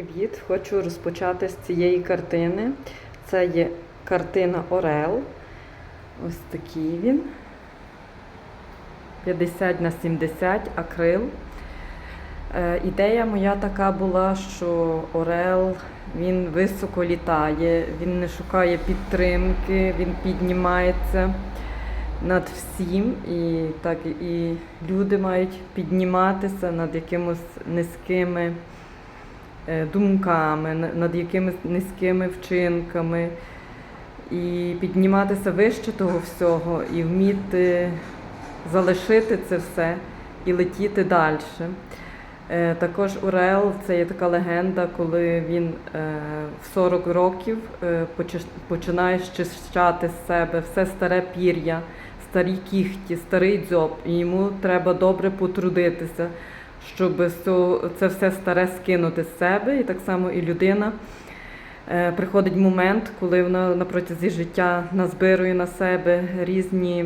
Привіт! Хочу розпочати з цієї картини. Це є картина Орел. Ось такий він. 50 на 70 акрил. Е, ідея моя така була, що Орел він високо літає, він не шукає підтримки, він піднімається над всім. І так і люди мають підніматися над якимось низькими думками, над якимись низькими вчинками, і підніматися вище того всього, і вміти залишити це все і летіти далі. Е, Також Орел це є така легенда, коли він е, в 40 років е, починає щищати з себе все старе пір'я, старі кіхті, старий дзьоб, і йому треба добре потрудитися, щоб це все старе скинути з себе. І так само і людина. Е, Приходить момент, коли вона на протязі життя назбирує на себе різні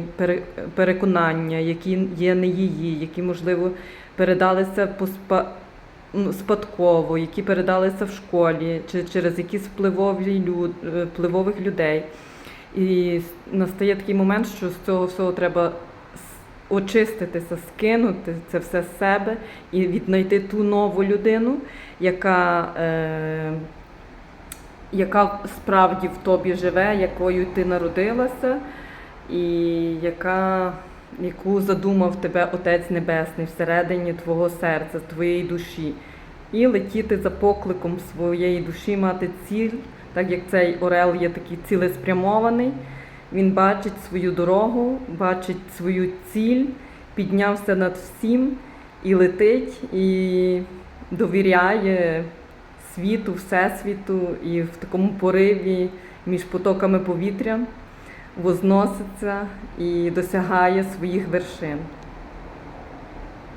переконання, які є не її, які, можливо, передалися по спа- спадково, які передалися в школі, чи через якісь впливові люд, е, впливових людей. І настає такий момент, що з цього всього треба очиститися, скинути це все з себе і віднайти ту нову людину, яка, е, яка справді в тобі живе, якою ти народилася, і яка, яку задумав тебе Отець Небесний всередині твого серця, твоєї душі. І летіти за покликом своєї душі, мати ціль, так як цей Орел є такий цілеспрямований. Він бачить свою дорогу, бачить свою ціль, піднявся над всім і летить, і довіряє світу, всесвіту, і в такому пориві між потоками повітря возноситься і досягає своїх вершин.